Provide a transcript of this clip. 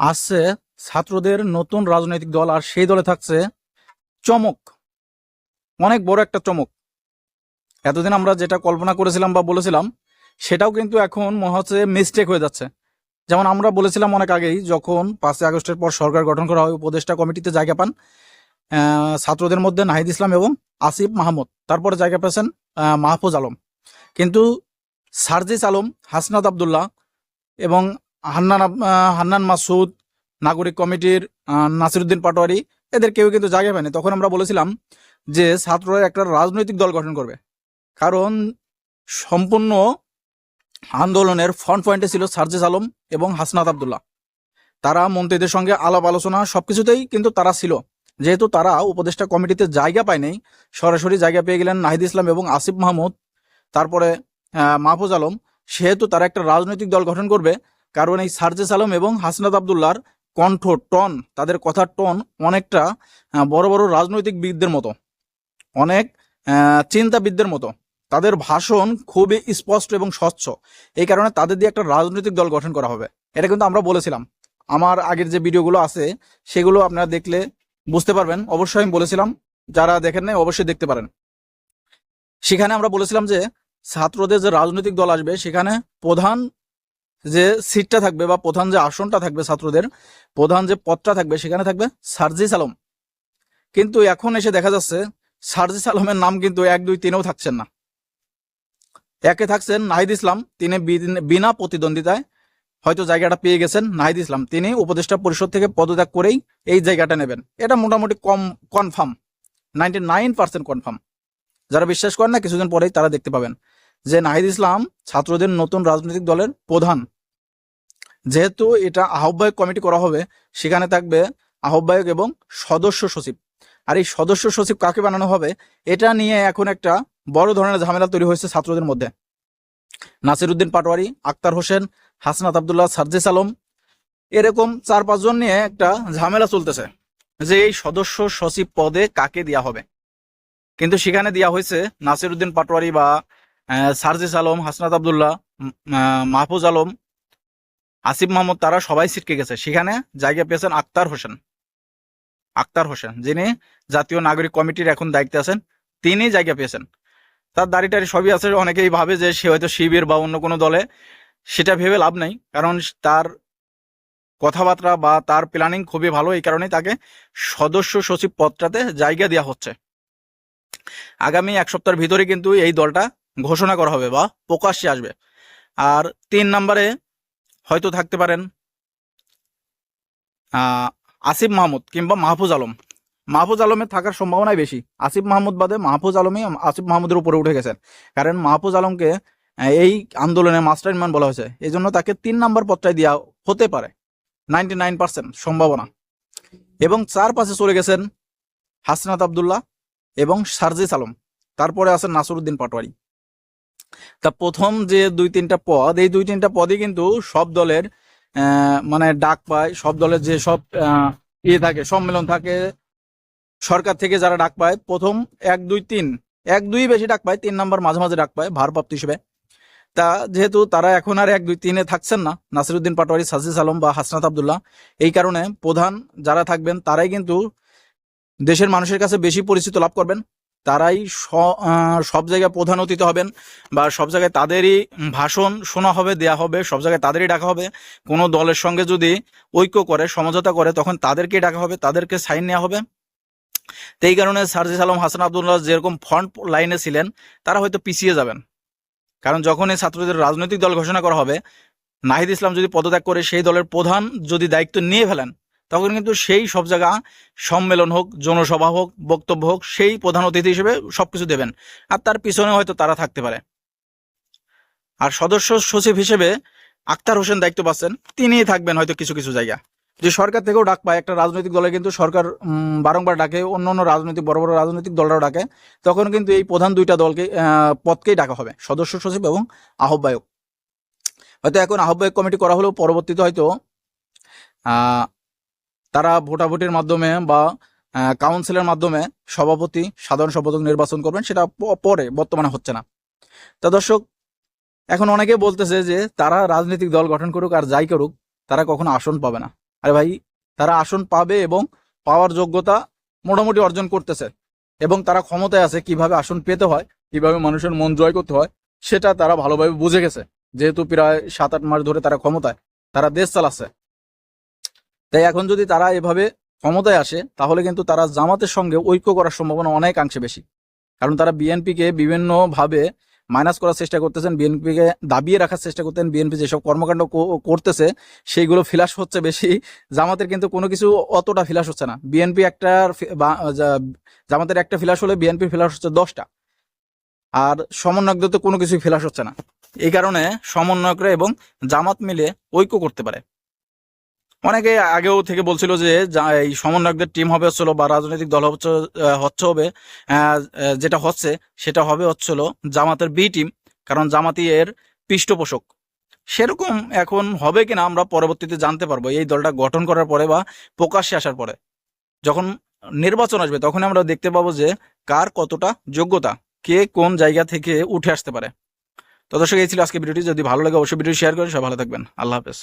আসছে ছাত্রদের নতুন রাজনৈতিক দল আর সেই দলে থাকছে চমক। অনেক বড় একটা চমক। এতদিন আমরা যেটা কল্পনা করেছিলাম বা বলেছিলাম, সেটাও কিন্তু এখন মনে হচ্ছে মিস্টেক হয়ে যাচ্ছে। যেমন আমরা বলেছিলাম অনেক আগেই, যখন পাঁচই আগস্টের পর সরকার গঠন করা হয়, উপদেষ্টা কমিটিতে জায়গা পান ছাত্রদের মধ্যে নাহিদ ইসলাম এবং আসিফ মাহমুদ, তারপরে জায়গা পেয়েছেন মাহফুজ আলম। কিন্তু সার্জিস আলম, হাসনাত আবদুল্লাহ এবং হান্নান হান্নান মাসুদ নাগরিক কমিটির নাসিরুদ্দিন পাটোয়ারি, এদের কেউ কিন্তু জায়গা পায়নি। তখন আমরা বলেছিলাম যে ছাত্ররা একটা রাজনৈতিক দল গঠন করবে। কারণ সম্পূর্ণ আন্দোলনের ফ্রন্ট পয়েন্টে ছিল সার্জেস আলম এবং হাসনাত আবদুল্লাহ। তারা মন্ত্রীদের সঙ্গে আলাপ আলোচনা সবকিছুতেই কিন্তু তারা ছিল। যেহেতু তারা উপদেষ্টা কমিটিতে জায়গা পায়নি, সরাসরি জায়গা পেয়ে গেলেন নাহিদ ইসলাম এবং আসিফ মাহমুদ। তারপরে মাহফুজ আলম, সেহেতু তারা একটা রাজনৈতিক দল গঠন করবে কারণ এই সার্জেস আলম এবং হাসনাত আবদুল্লাহর কণ্ঠ, টন, তাদের কথার টন অনেকটা বড় বড় রাজনৈতিকবিদদের মতো, অনেক চিন্তাবিদদের মতো। তাদের ভাষণ খুবই স্পষ্ট এবং স্বচ্ছ। এই কারণে তাদের দিয়ে একটা রাজনৈতিক দল গঠন করা হবে। এটা কিন্তু আমরা বলেছিলাম। আমার আগের যে ভিডিওগুলো আছে, সেগুলো আপনারা দেখলে বুঝতে পারবেন। অবশ্যই আমি বলেছিলাম, যারা দেখেন নাই, অবশ্যই দেখতে পারেন। সেখানে আমরা বলেছিলাম যে, ছাত্রদের যে রাজনৈতিক দল আসবে, সেখানে প্রধান যে সিটটা থাকবে বা প্রধান যে আসনটা থাকবে ছাত্রদের, প্রধান যে পদটা থাকবে সেখানে থাকবে সার্জিস আলম কিন্তু এখন এসে দেখা যাচ্ছে সার্জিস আলমের নাম কিন্তু এক, দুই, তিনেও থাকছেন না। একে থাকছেন নাহিদ ইসলাম, তিনি বিনা প্রতিদ্বন্দ্বিতায় হয়তো জায়গাটা পেয়ে গেছেন নাহিদ ইসলাম। তিনি উপদেষ্টা পরিষদ থেকে পদত্যাগ করেই এই জায়গাটা নেবেন। এটা মোটামুটি কম confirm ninety nine percent confirm যারা বিশ্বাস করেন না, কিছুদিন পরেই তারা দেখতে পাবেন। যে নাহিদ ইসলাম ছাত্রদের নতুন রাজনৈতিক দলের প্রধান। যেহেতু এটা আহ্বায়ক কমিটি করা হবে, সেখানে থাকবে আহ্বায়ক এবং সদস্য সচিব। আর এই সদস্য সচিব কাকে বানানো হবে, এটা নিয়ে এখন একটা বড় ধরনের ঝামেলা তৈরি হয়েছে ছাত্রদের মধ্যে। নাসিরুদ্দিন পাটোয়ারি, আক্তার হোসেন, হাসনাত আবদুল্লাহ সার্জিস আলম, এরকম চার পাঁচজন নিয়ে একটা ঝামেলা চলতেছে যে এই সদস্য সচিব পদে কাকে দেওয়া হবে। কিন্তু সেখানে দেওয়া হয়েছে নাসিরুদ্দিন পাটোয়ারি বা সার্জিস আলম, হাসনাত আবদুল্লাহ মাহফুজ আলম, আসিফ মাহমুদ, তারা সবাই ছিটকে গেছে। সেখানে জায়গা পেয়েছেন আক্তার হোসেন। আক্তার হোসেন, যিনি জাতীয় নাগরিক কমিটির এখন দায়িত্বে আছেন, তিনি জায়গা পেয়েছেন। তার দাড়ি টাড়ি সবই আছে, অনেকেই ভাবে যে সে হয়তো শিবির বা অন্য কোনো দলে। সেটা ভেবে লাভ নাই, কারণ তার কথাবার্তা বা তার প্ল্যানিং খুবই ভালো, এই কারণেই তাকে সদস্য সচিব পদটাতে জায়গা দেওয়া হচ্ছে। আগামী এক সপ্তাহের ভিতরে কিন্তু এই দলটা ঘোষণা করা হবে বা প্রকাশ্যে আসবে। আর তিন নম্বরে হয়তো থাকতে পারেন আসিফ মাহমুদ কিংবা মাহফুজ আলম। মাহফুজ আলমের থাকার সম্ভাবনাই বেশি। আসিফ মাহমুদ বাদে মাহফুজ আলমই আসিফ মাহমুদের উপরে উঠে গেছেন। কারণ মাহফুজ আলমকে এই আন্দোলনে মাস্টার মান বলা হয়েছে। এই জন্য তাকে তিন নম্বর পদটাই দেওয়া হতে পারে। নাইনটি নাইন পার্সেন্ট সম্ভাবনা। এবং চার পাশে চলে গেছেন হাসনাত আবদুল্লাহ এবং সার্জিস আলম। তারপরে আছেন নাসরুদ্দিন পাটোয়ারি। তা প্রথম যে দুই তিনটা পদ, এই দুই তিনটা পদই কিন্তু সব দলের মানে ডাক পায়, সব দলের যে সব ইয়ে থাকে, সম্মেলন থাকে, সরকার থেকে যারা ডাক পায়, প্রথম এক, দুই, তিন, এক, দুই বেশি ডাক পায়, তিন নাম্বার মাঝে মাঝে ডাক পায়, ভারপ্রাপ্ত হিসেবে। তা যেহেতু তারা এখন আর এক, দুই, তিনে থাকছেন না, নাসিরুদ্দিন পাটোয়ারি, সাজিস আলম বা হাসনাত আবদুল্লাহ, এই কারণে প্রধান যারা থাকবেন, তারাই কিন্তু দেশের মানুষের কাছে বেশি পরিচিত লাভ করবেন। তারাই সব জায়গায় প্রধান অতিথি হবেন বা সব জায়গায় তাদেরই ভাষণ শোনা হবে, দেয়া হবে, সব জায়গায় তাদেরই ডাকা হবে। কোনো দলের সঙ্গে যদি ঐক্য করে, সমঝোতা করে, তখন তাদেরকেই ডাকা হবে, তাদেরকে সাইন নেওয়া হবে। তো এই কারণে সার্জিস আলম, হাসান আবদুল্লাহ যেরকম ফ্রন্ট লাইনে ছিলেন, তারা হয়তো পিছিয়ে যাবেন। কারণ যখন এই ছাত্রদের রাজনৈতিক দল ঘোষণা করা হবে, নাহিদ ইসলাম যদি পদত্যাগ করে, সেই দলের প্রধান যদি দায়িত্ব নিয়ে ফেলেন তখন কিন্তু সেই সব জায়গা সম্মেলন হোক, জনসভা হোক, বক্তব্য হোক, সেই প্রধান অতিথি হিসেবে সবকিছু দেবেন। আর তার পিছনে হয়তো তারা থাকতে পারে। আর সদস্য সচিব হিসেবে আক্তার হোসেন দায়িত্ব পাচ্ছেন। তিনিই থাকবেন হয়তো কিছু কিছু জায়গা। যে সরকার থেকেও ডাক পায়, একটা রাজনৈতিক দলে কিন্তু সরকার বারংবার ডাকে, অন্য অন্য রাজনৈতিক, বড় বড় রাজনৈতিক দলরাও ডাকে, তখন কিন্তু এই প্রধান দুইটা দলকে পদকেই ডাকা হবে, সদস্য সচিব এবং আহ্বায়ক। হয়তো এখন আহ্বায়ক কমিটি করা হলেও পরবর্তীতে হয়তো তারা ভোটাভুটির মাধ্যমে বা কাউন্সিলের মাধ্যমে সভাপতি, সাধারণ সম্পাদক নির্বাচন করবেন, সেটা পরে, বর্তমানে হচ্ছে না। তা দর্শক, এখন অনেকে বলতেছে যে তারা রাজনৈতিক দল গঠন করুক আর যাই করুক, তারা কখনো আসন পাবে না। আরে ভাই, তারা আসন পাবে এবং পাওয়ার যোগ্যতা মোটামুটি অর্জন করতেছে এবং তারা ক্ষমতায় আছে কীভাবে আসন পেতে হয়, কীভাবে মানুষের মন জয় করতে হয়, সেটা তারা ভালোভাবে বুঝে গেছে। যেহেতু প্রায় সাত আট মাস ধরে তারা ক্ষমতায়, তারা দেশ চালাচ্ছে। তাই এখন যদি তারা এভাবে ক্ষমতায় আসে, তাহলে কিন্তু তারা জামাতের সঙ্গে ঐক্য করার সম্ভাবনা অনেকাংশে বেশি। কারণ তারা বিএনপিকে বিভিন্নভাবে মাইনাস করার চেষ্টা করতেছেন, বিএনপিকে দাবিয়ে রাখার চেষ্টা করতেন বিএনপি যেসব কর্মকাণ্ড করতেছে, সেইগুলো ফিলাস হচ্ছে বেশি। জামাতের কিন্তু কোনো কিছু অতটা ফিলাস হচ্ছে না। বিএনপি একটা জামাতের একটা ফিলাস হলে বিএনপি ফিলাস হচ্ছে দশটা। আর সমন্বয়কদের তো কোনো কিছুই ফিলাস হচ্ছে না। এই কারণে সমন্বয়করা এবং জামাত মিলে ঐক্য করতে পারে। অনেকে আগেও থেকে বলছিল যে এই সমন্বয়কদের টিম হবে হচ্ছিল বা রাজনৈতিক দল হচ্ছে হচ্ছে হবে যেটা হচ্ছে, সেটা হবে হচ্ছিল জামাতের বি টিম কারণ জামাতি এর পৃষ্ঠপোষক। সেরকম এখন হবে কিনা আমরা পরবর্তীতে জানতে পারব। এই দলটা গঠন করার পরে বা প্রকাশ্যে আসার পরে। যখন নির্বাচন আসবে তখন আমরা দেখতে পাবো যে, কার কতটা যোগ্যতা, কে কোন জায়গা থেকে উঠে আসতে পারে। তো দর্শক, এই ছিল আজকে ভিডিওটি। যদি ভালো লাগে, অবশ্যই ভিডিও শেয়ার করেন সব ভালো থাকবেন। আল্লাহ হাফেজ।